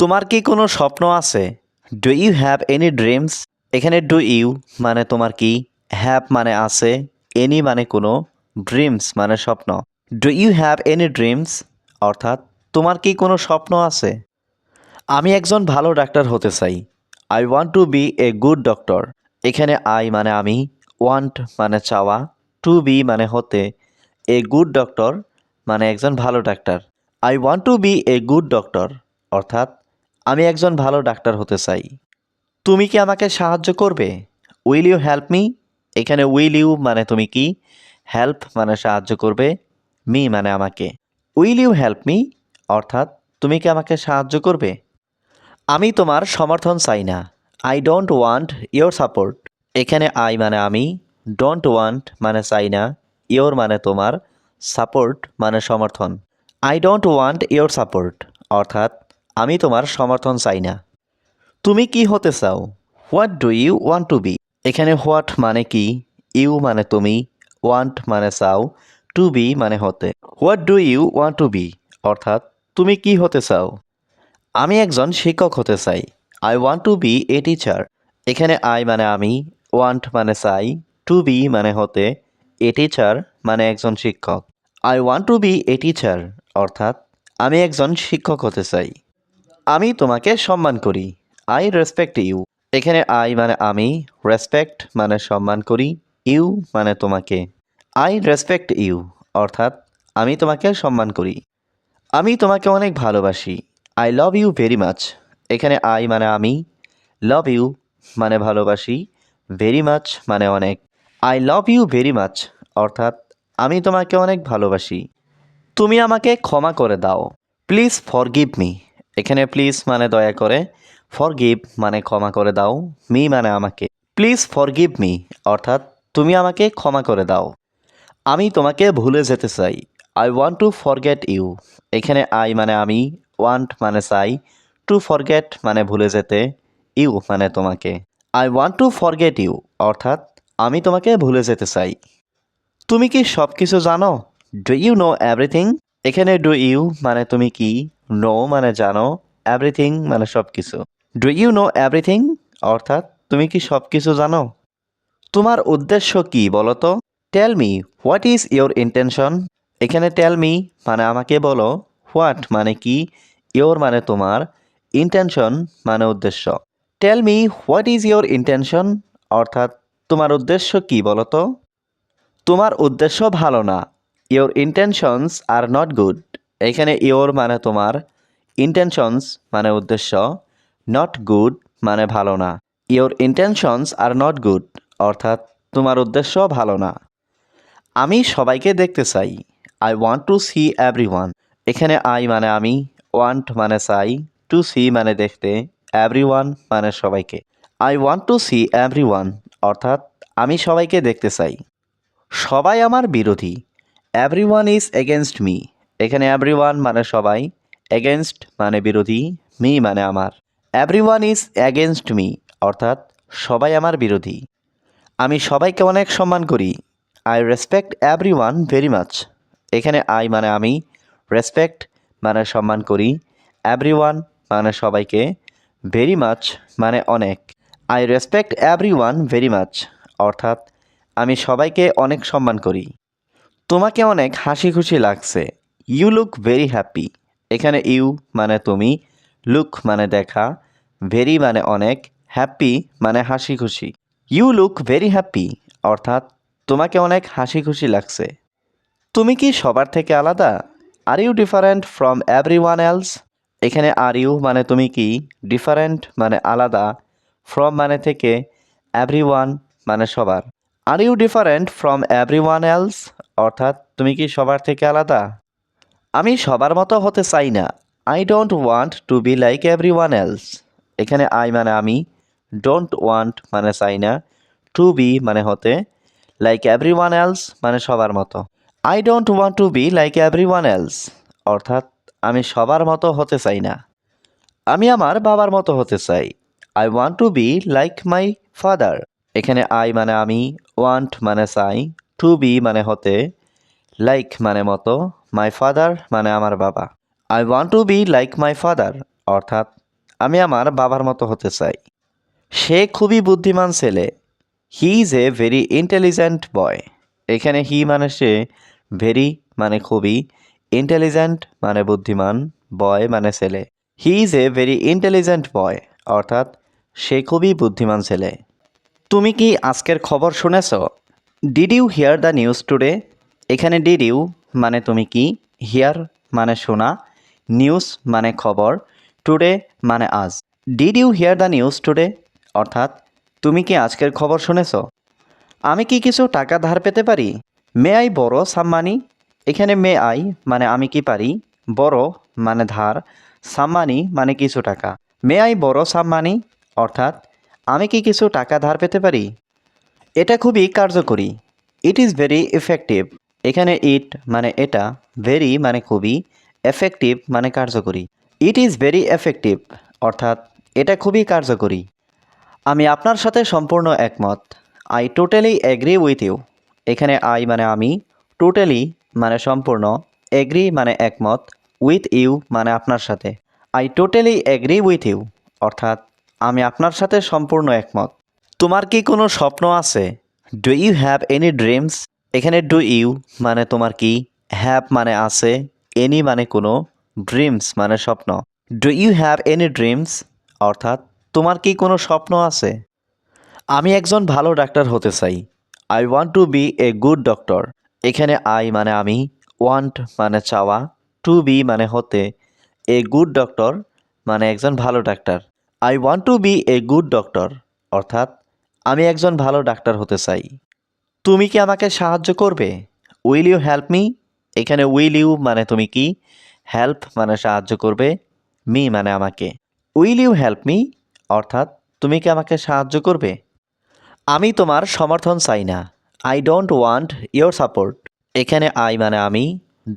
তোমার কি কোনো স্বপ্ন আছে? Do you have any dreams এখানে ডু ইউ মানে তোমার কি? হ্যাভ মানে আছে। এনি মানে কোনো। ড্রিমস মানে স্বপ্ন। Do you have any dreams অর্থাৎ, তোমার কি কোনো স্বপ্ন আছে? আমি একজন ভালো ডাক্তার হতে চাই। I want to be a good doctor এখানে আই মানে আমি ওয়ান্ট মানে চাওয়া টু বি মানে হতে। এ গুড ডক্টর মানে একজন ভালো doctor. I want to be a good doctor অর্থাৎ আমি একজন ভালো ডাক্তার হতে চাই। তুমি কি আমাকে সাহায্য করবে? উইল ইউ হেল্প মি এখানে উইল ইউ মানে তুমি কি? হেল্প মানে সাহায্য করবে। মি মানে আমাকে। উইল ইউ হেল্প মি অর্থাৎ তুমি কি আমাকে সাহায্য করবে? আমি তোমার সমর্থন চাই না। I don't want your support এখানে আই মানে আমি। ডোন্ট ওয়ান্ট মানে চাই না। ইয়োর মানে তোমার। সাপোর্ট মানে সমর্থন। I don't want your support অর্থাৎ আমি তোমার সমর্থন চাই না। তুমি কি হতে চাও? What do you want to be এখানে হোয়াট মানে কি? ইউ মানে তুমি। ওয়ান্ট মানে চাও। টু বি মানে হতে। What do you want to be অর্থাৎ, তুমি কি হতে চাও? আমি একজন শিক্ষক হতে চাই। I want to be a teacher এখানে আই মানে আমি। ওয়ান্ট মানে চাই। টু বি মানে হতে। এ টিচার মানে একজন শিক্ষক। I want to be a teacher অর্থাৎ, আমি একজন শিক্ষক হতে চাই। আমি তোমাকে সম্মান করি। আই রেসপেক্ট ইউ এখানে আই মানে আমি রেসপেক্ট মানে সম্মান করি ইউ মানে তোমাকে। আই রেসপেক্ট ইউ অর্থাৎ আমি তোমাকে সম্মান করি। আমি তোমাকে অনেক ভালোবাসি। I love you very much এখানে আই মানে আমি লাভ ইউ মানে ভালোবাসি ভেরি মাচ মানে অনেক। I love you very much অর্থাৎ আমি তোমাকে অনেক ভালোবাসি। তুমি আমাকে ক্ষমা করে দাও। প্লিজ ফরগিভ মি এখানে প্লিজ মানে দয়া করে ফরগিভ মানে ক্ষমা করে দাও মি মানে আমাকে। প্লিজ ফরগিভ মি অর্থাৎ তুমি আমাকে ক্ষমা করে দাও। আমি তোমাকে ভুলে যেতে চাই। I want to forget you এখানে আই মানে আমি ওয়ান্ট মানে চাই। টু ফরগেট মানে ভুলে যেতে ইউ মানে তোমাকে। I want to forget you অর্থাৎ আমি তোমাকে ভুলে যেতে চাই। তুমি কি সব কিছু জানো? ডু ইউ নো এভরিথিং এখানে ডু ইউ মানে তুমি কি নো মানে জানো এভরিথিং মানে সব কিছু ডু ইউ নো এভরিথিং অর্থাৎ তুমি কি সব কিছু জানো? তোমার উদ্দেশ্য কি বলো তো? Tell me what is your intention এখানে টেল মি মানে আমাকে বলো হোয়াট মানে কি ইয়োর মানে তোমার ইন্টেনশন মানে উদ্দেশ্য। Tell me what is your intention অর্থাৎ তোমার উদ্দেশ্য কি বলো তো? তোমার উদ্দেশ্য ভালো না your intentions are not good এখানে ইয়োর মানে তোমার ইন্টেনশনস মানে উদ্দেশ্য নট গুড মানে ভালো না। Your intentions are not good অর্থাৎ তোমার উদ্দেশ্য ভালো না। আমি সবাইকে দেখতে চাই। I want to see everyone এখানে আই মানে আমি ওয়ান্ট মানে চাই টু সি মানে দেখতে এভরি ওয়ান মানে সবাইকে I want to see everyone অর্থাৎ আমি সবাইকে দেখতে চাই সবাই আমার বিরোধী everyone is against me এখানে এভরি ওয়ান মানে সবাই এগেনস্ট মানে বিরোধী মি মানে আমার। Everyone is against me অর্থাৎ সবাই আমার বিরোধী। আমি সবাইকে অনেক সম্মান করি। I respect everyone very much এখানে আই মানে আমি রেসপেক্ট মানে সম্মান করি। এভরি ওয়ান মানে সবাইকে ভেরি মাচ মানে অনেক। I respect everyone very much অর্থাৎ আমি সবাইকে অনেক সম্মান করি। তোমাকে অনেক হাসি খুশি লাগছে। ইউ লুক ভেরি হ্যাপি এখানে ইউ মানে তুমি লুক মানে দেখা ভেরি মানে অনেক হ্যাপি মানে হাসি খুশি ইউ লুক ভেরি হ্যাপি অর্থাৎ তোমাকে অনেক হাসি খুশি লাগছে। তুমি কি সবার থেকে আলাদা? Are you different from everyone else এখানে আর ইউ মানে তুমি কি? ডিফারেন্ট মানে আলাদা। ফ্রম মানে থেকে এভরি ওয়ান মানে সবার। Are you different from everyone else অর্থাৎ তুমি কি সবার থেকে আলাদা? আমি সবার মতো হতে চাই না। I don't want to be like everyone else এখানে আই মানে আমি। ডোন্ট ওয়ান্ট মানে চাই না। টু বি মানে হতে লাইক এভরি ওয়ান এলস মানে সবার মতো। I don't want to be like everyone else অর্থাৎ আমি সবার মতো হতে চাই না। আমি আমার বাবার মতো হতে চাই। I want to be like my father এখানে আই মানে আমি ওয়ান্ট মানে চাই টু বি মানে হতে লাইক মানে মতো মাই ফাদার মানে আমার বাবা। I want to be like my father অর্থাৎ আমি আমার বাবার মতো হতে চাই। সে খুবই বুদ্ধিমান ছেলে। He is a very intelligent boy এখানে হি মানে সে ভেরি মানে খুবই ইন্টেলিজেন্ট মানে বুদ্ধিমান বয় মানে ছেলে। He is a very intelligent boy অর্থাৎ সে খুবই বুদ্ধিমান ছেলে। তুমি কি আজকের খবর শুনেছ? Did you hear the news today এখানে ডিড ইউ মানে তুমি কি? হিয়ার মানে শোনা। নিউজ মানে খবর। টুডে মানে আজ। Did you hear the news today অর্থাৎ, তুমি কি আজকের খবর শুনেছ? আমি কি কিছু টাকা ধার পেতে পারি? মে আই বড় সাম্মানি এখানে মে আই মানে আমি কি পারি? বড় মানে ধার। সাম্মানি মানে কিছু টাকা। মে আই বড় সাম্মানি অর্থাৎ আমি কি কিছু টাকা ধার পেতে পারি? এটা খুবই কার্যকরী। ইট ইজ ভেরি এফেক্টিভ এখানে ইট মানে এটা ভেরি মানে খুবই এফেক্টিভ মানে কার্যকরী। ইট ইজ ভেরি এফেক্টিভ অর্থাৎ এটা খুবই কার্যকরী। আমি আপনার সাথে সম্পূর্ণ একমত। I totally agree with you এখানে আই মানে আমি টোটালি মানে সম্পূর্ণ এগ্রি মানে একমত উইথ ইউ মানে আপনার সাথে। I totally agree with you অর্থাৎ আমি আপনার সাথে সম্পূর্ণ একমত। তোমার কি কোনো স্বপ্ন আছে? Do you have any dreams এখানে ডু ইউ মানে তোমার কি? হ্যাভ মানে আছে। এনি মানে কোনো। ড্রিমস মানে স্বপ্ন। Do you have any dreams অর্থাৎ, তোমার কি কোনো স্বপ্ন আছে? আমি একজন ভালো ডাক্তার হতে চাই। I want to be a good doctor এখানে আই মানে আমি ওয়ান্ট মানে চাওয়া টু বি মানে হতে। এ গুড ডক্টর মানে একজন ভালো doctor. I want to be a good doctor অর্থাৎ আমি একজন ভালো ডাক্তার হতে চাই। তুমি কি আমাকে সাহায্য করবে? উইল ইউ হেল্প মি এখানে উইল ইউ মানে তুমি কি? হেল্প মানে সাহায্য করবে মি মানে আমাকে। উইল ইউ হেল্প মি অর্থাৎ তুমি কি আমাকে সাহায্য করবে? আমি তোমার সমর্থন চাই না। I don't want your support এখানে আই মানে আমি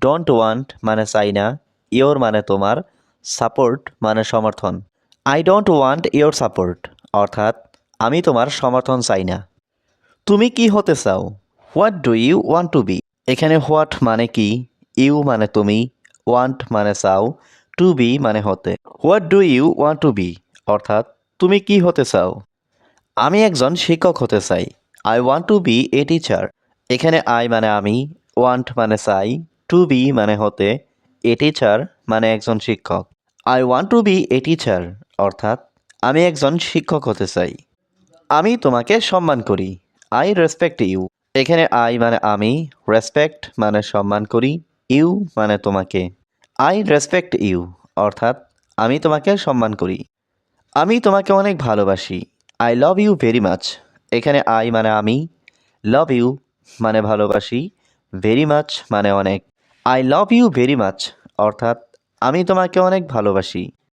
ডোন্ট ওয়ান্ট মানে চাই না। ইয়োর মানে তোমার সাপোর্ট মানে সমর্থন। I don't want your support অর্থাৎ আমি তোমার সমর্থন চাই না। তুমি কি হতে চাও? What do you want to be এখানে হোয়াট মানে কি? ইউ মানে তুমি। ওয়ান্ট মানে চাও। টু বি মানে হতে। What do you want to be অর্থাৎ তুমি কি হতে চাও? আমি একজন শিক্ষক হতে চাই। I want to be a teacher এখানে আই মানে আমি। ওয়ান্ট মানে চাই। টু বি মানে হতে। এ টিচার মানে একজন শিক্ষক। I want to be a teacher অর্থাৎ আমি একজন শিক্ষক হতে চাই। আমি তোমাকে সম্মান করি। আই রেসপেক্ট ইউ এখানে আই মানে আমি রেসপেক্ট মানে সম্মান করি ইউ মানে তোমাকে। আই রেসপেক্ট ইউ অর্থাৎ আমি তোমাকে সম্মান করি। আমি তোমাকে অনেক ভালোবাসি। I love you very much এখানে আই মানে আমি লাভ ইউ মানে ভালোবাসি ভেরি মাচ মানে অনেক। I love you very much অর্থাৎ আমি তোমাকে অনেক ভালোবাসি।